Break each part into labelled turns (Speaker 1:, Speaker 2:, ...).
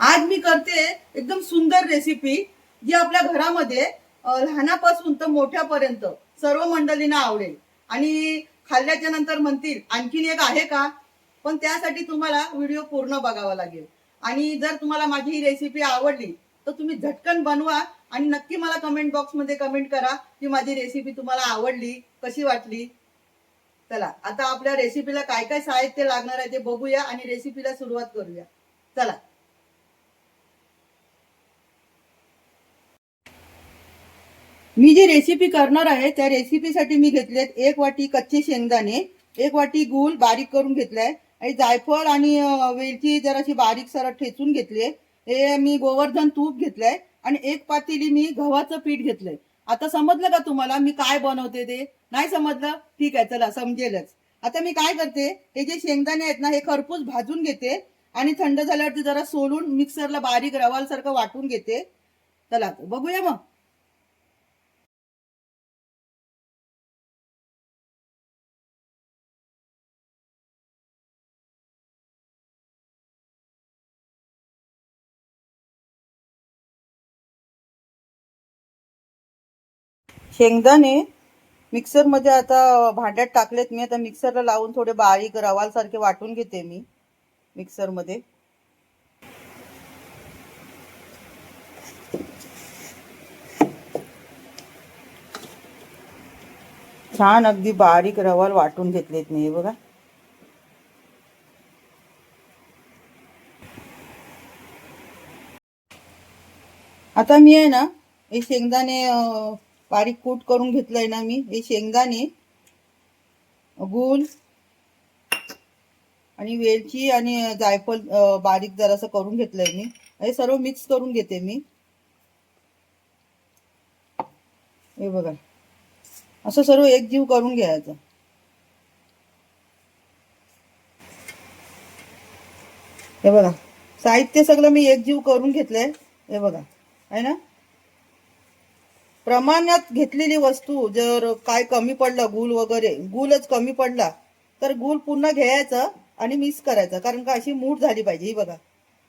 Speaker 1: आज मी करते एकदम सुंदर रेसिपी जी आपल्या घरामध्ये लहानापासून तर मोठ्यापर्यंत सर्व मंडळींना आवडेल. आणि खाल्ल्याच्या नंतर म्हणतील आणखीन एक आहे का? पण त्यासाठी तुम्हाला व्हिडिओ पूर्ण बघावा लागेल. आणि जर तुम्हाला माझी ही रेसिपी आवडली तर तुम्ही झटकन बनवा आणि नक्की मला कमेंट बॉक्समध्ये कमेंट करा की माझी रेसिपी तुम्हाला आवडली कशी वाटली. चला आता आपल्या रेसिपीला काय काय साहित्य लागणार आहे ते बघूया आणि रेसिपीला सुरुवात करूया. चला. मी जी रेसिपी करणार आहे त्या रेसिपीसाठी मी घेतलेत एक वाटी कच्चे शेंगदाणे एक वाटी गूळ बारीक करून घेतलाय. आणि जायफळ आणि वेलची जराशी बारीक सरळ ठेचून घेतली हे मी गोवर्धन तूप घेतलंय आणि एक पातेली मी गव्हाचं पीठ घेतलंय. आता समजलं का तुम्हाला मी काय बनवते ते? नाही समजलं? ठीक आहे चला समजेलच. आता मी काय करते? हे जे शेंगदाणे आहेत ना हे खरपूस भाजून घेते आणि थंड झाल्यावरती जरा सोलून मिक्सरला बारीक रवाल सारखं वाटून घेते. चला बघूया मग. शेंगदाणे मिक्सरमध्ये आता भांड्यात टाकलेत मी. आता मिक्सरला लावून थोडे बारीक रवाल सारखे वाटून घेते मी मिक्सरमध्ये. छान अगदी बारीक रवाल वाटून घेतलेत मी बघा. आता मी आहे ना हे शेंगदाणे बारीक कूट करून घेतलंय ना मी. हे शेंगदाणे गूळ आणि वेलची आणि जायफळ बारीक जरासं करून घेतलंय मी. हे सर्व मिक्स करून घेते मी. हे बघा. असं सर्व एक जीव करून घ्यायचं. हे बघा. साहित्य सगळं मी एक जीव करून घेतलंय. हे बघा. आहे ना? प्रमाणात घेतलेली वस्तू जर काय कमी पडलं गुल वगैरे गुलच कमी पडला तर गुळ पुन्हा घ्यायचं आणि मिक्स करायचं. कारण का अशी मूठ झाली पाहिजे ही बघा.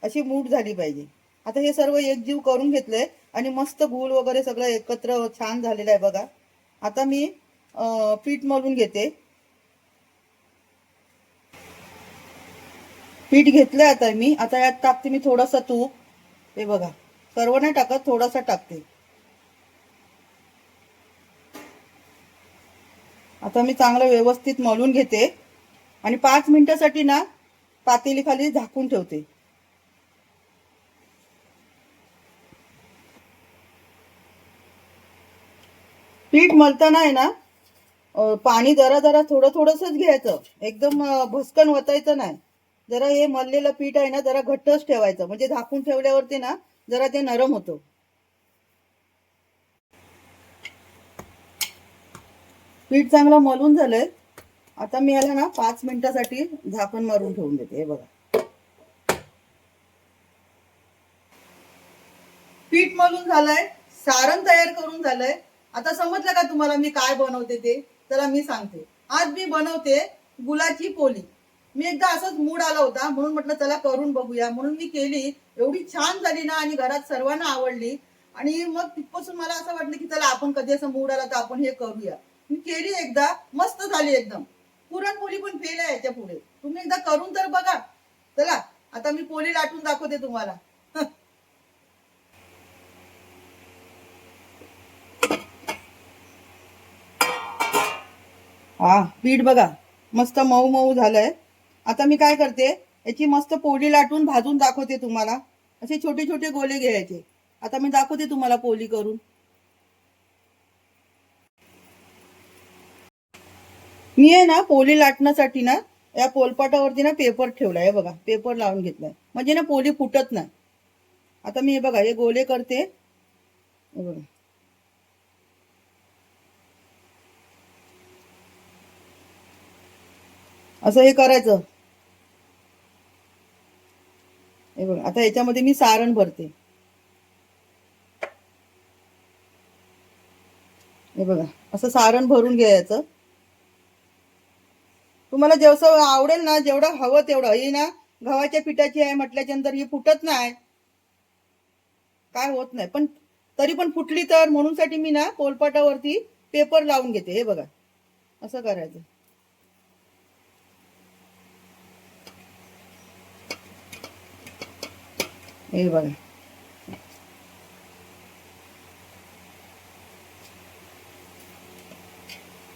Speaker 1: अशी मूठ झाली पाहिजे. आता हे सर्व एकजीव करून घेतलंय आणि मस्त गुळ वगैरे सगळं एकत्र छान झालेलं आहे बघा. आता मी पीठ मळून घेते. पीठ घेतलंय आता मी. आता यात टाकते मी थोडंसं तूप. हे बघा. सर्व नाही टाकत थोडासा टाकते. आता मी चांगलं व्यवस्थित मळून घेते आणि पाच मिनिटासाठी ना पातेली खाली झाकून ठेवते. पीठ मळताना आहे ना पाणी जरा जरा थोडं थोडंसंच घ्यायचं. एकदम भस्कन वतायचं नाही. जरा हे मललेलं पीठ आहे ना जरा घट्टच ठेवायचं. म्हणजे झाकून ठेवल्यावरती ना जरा ते नरम होतं. पीठ चांगलं मलून झालंय. आता मी याला ना पाच मिनिटासाठी झाकण मारून ठेवून देते. हे बघा. पीठ मलून झालंय. सारण तयार करून झालंय. आता समजलं का तुम्हाला मी काय बनवते ते? चला मी सांगते. आज मी बनवते गुलाची पोली मी एकदा असंच मूड आला होता. म्हणून म्हटलं चला करून बघूया. म्हणून मी केली. एवढी छान झाली ना आणि घरात सर्वांना आवडली. आणि मग तिथपासून मला असं वाटलं की चला आपण कधी असं मूड आला तर आपण हे करूया. मी केली एकदा मस्त झाली एकदम. पुरणपोळी पण फेल आहे याच्यापुढे तुम्ही एकदा करून तर बघा. चला आता मी पोळी लाटून दाखवते तुम्हाला. हा पीठ बघा. मस्त मऊ मऊ झालंय. आता मी काय करते याची मस्त पोळी लाटून भाजून दाखवते तुम्हाला. असे छोटे छोटे गोले घ्यायचे. आता मी दाखवते तुम्हाला पोळी करून. मी आहे ना पोली लाटण्यासाठी ना या पोलपाटावरती ना पेपर ठेवलाय बघा. पेपर लावून घेतलाय. म्हणजे ना पोली फुटत नाही. आता मी हे बघा हे गोले करते. बघा. असं हे करायचं. हे बघा आता याच्यामध्ये मी सारण भरते. हे बघा असं सारण भरून घ्यायचं. तुम्हाला जेवढं आवडेल ना जेवढं हवं तेवढं. ही ना गव्हाच्या पिठाची आहे म्हटल्याच्या नंतर ही फुटत नाही. काय होत नाही. पण तरी पण फुटली तर म्हणून साठी मी ना पोलपाटावरती पेपर लावून घेते. हे बघा. असं करायचं. हे बघा.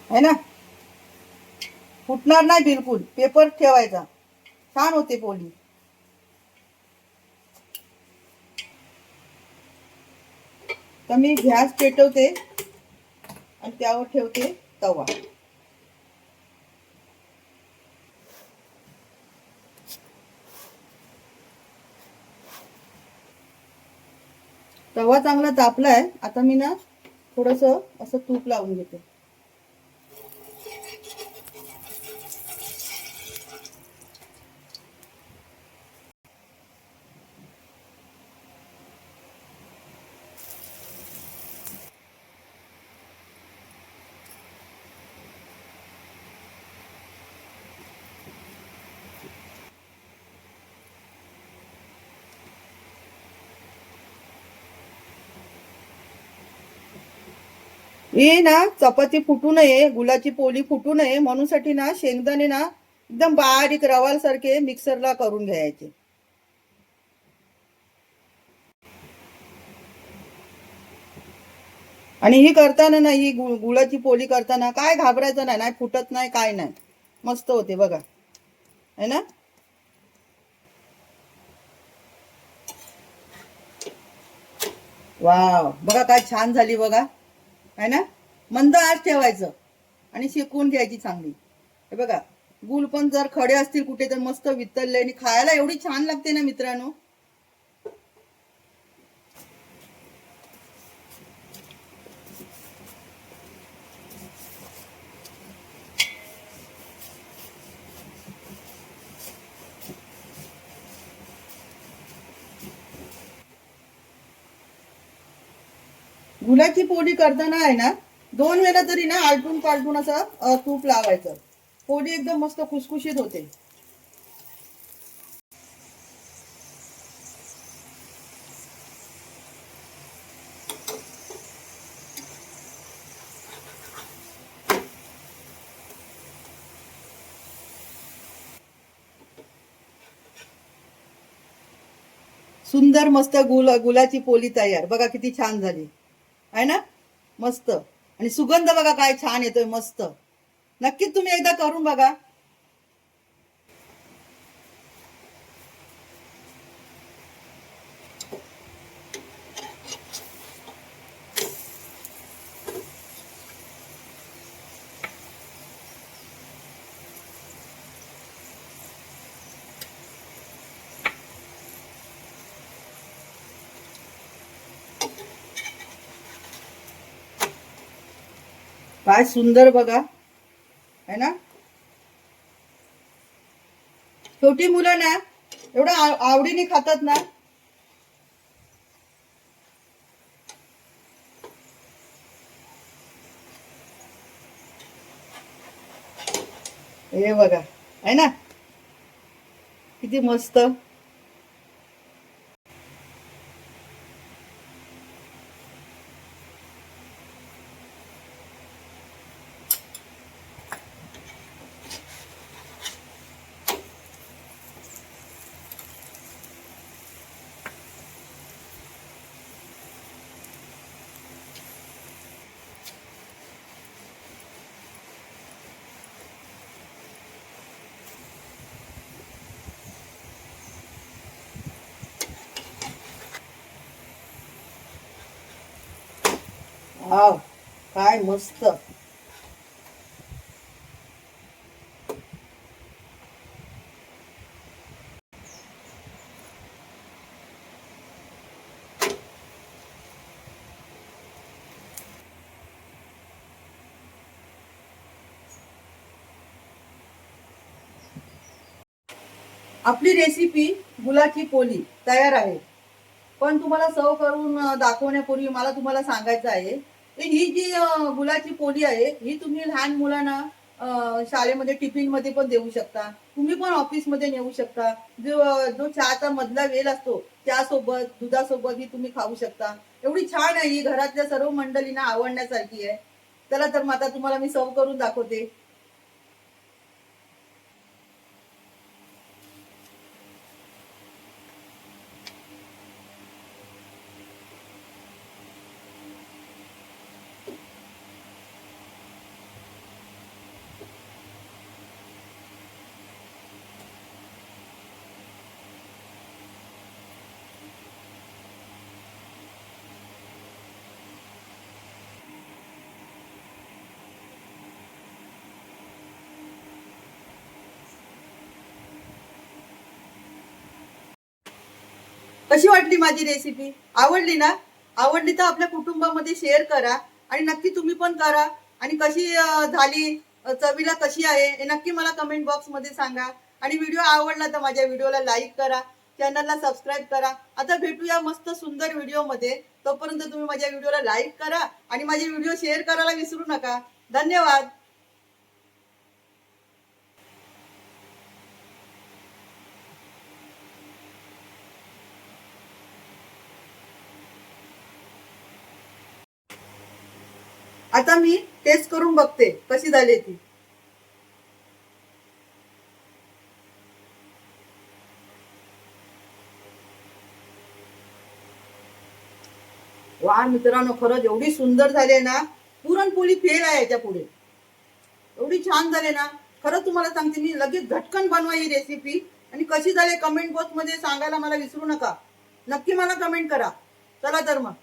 Speaker 1: है ना? फुटणार नाही बिलकुल. पेपर ठेवायचा. छान होते पोळी तर मी गॅस पेटवते आणि त्यावर ठेवते तवा. तवा चांगला तापलाय. आता मी ना थोडस असं तूप लावून घेते. हे ना चपाती फुटू नये गुलाची पोली फुटू नये म्हणून साठी ना शेंगदाणे ना एकदम बारीक रवाल सारखे मिक्सरला करून घ्यायचे. आणि ही करताना ना ही गु- गुळाची पोली करताना काय घाबरायचं नाही नाही फुटत नाही काय नाही. मस्त होते बघा. है ना? वाव बघा काय छान झाली बघा. आहे ना? मंद आज ठेवायचं. आणि शिकवून घ्यायची चांगली. हे बघा गुल पण जर खडे असतील कुठे तर मस्त वितळले आणि खायला एवढी छान लागते ना मित्रांनो. गुलाची पोळी करताना आहे ना दोन वेळा तरी ना आलटून पालटून असं तूप लावायचं. पोळी एकदम मस्त खुसखुशीत होते. सुंदर मस्त गुल गुलाची पोळी तयार. बघा किती छान झाली. आहे ना? मस्त. आणि सुगंध बघा काय छान येतोय मस्त. नक्कीच तुम्ही एकदा करून बघा. काय सुंदर बघा. है ना? छोटी मुलं ना एवढं आवडीने खातात ना. हे बघा. है ना? किती मस्त. आव काय मस्त. आपली रेसिपी गुलाची पोली तयार आहे. पण तुम्हाला सर्व करून दाखवण्यापूर्वी मला तुम्हाला सांगायचं आहे ही जी गुलाची पोली आहे ही तुम्ही लहान मुलांना शाळेमध्ये टिफिनमध्ये पण देऊ शकता. तुम्ही पण ऑफिसमध्ये नेऊ शकता. जो जो चहाचा मधला वेल असतो त्यासोबत दुधासोबत ही तुम्ही खाऊ शकता. एवढी छान आहे ही घरातल्या सर्व मंडळींना आवडण्यासारखी आहे. चला तर मग आता तुम्हाला मी सर्व करून दाखवते. कशी वाटली माझी रेसिपी आवडली ना? आवडली तर आपल्या कुटुंबामध्ये शेअर करा आणि नक्की तुम्ही पण करा. आणि कशी झाली चवीला कशी आहे हे नक्की मला कमेंट बॉक्समध्ये सांगा. आणि व्हिडिओ आवडला तर माझ्या व्हिडिओला लाईक करा. चॅनलला सबस्क्राईब करा. आता भेटूया मस्त सुंदर व्हिडिओमध्ये तोपर्यंत तुम्ही माझ्या व्हिडिओला लाईक करा. आणि माझे व्हिडिओ शेअर करायला विसरू नका. धन्यवाद. आता मी टेस्ट करून बघते कशी झाली ती. वा मित्रांनो खरंच एवढी सुंदर झाली ना पुरणपोळी फेल आहे याच्यापुढे. एवढी छान झाली ना खरंच तुम्हाला सांगते मी लगेच झटकन बनवा ही रेसिपी आणि कशी झाली कमेंट बॉक्समध्ये सांगायला मला विसरू नका. नक्की मला कमेंट करा. चला तर मग.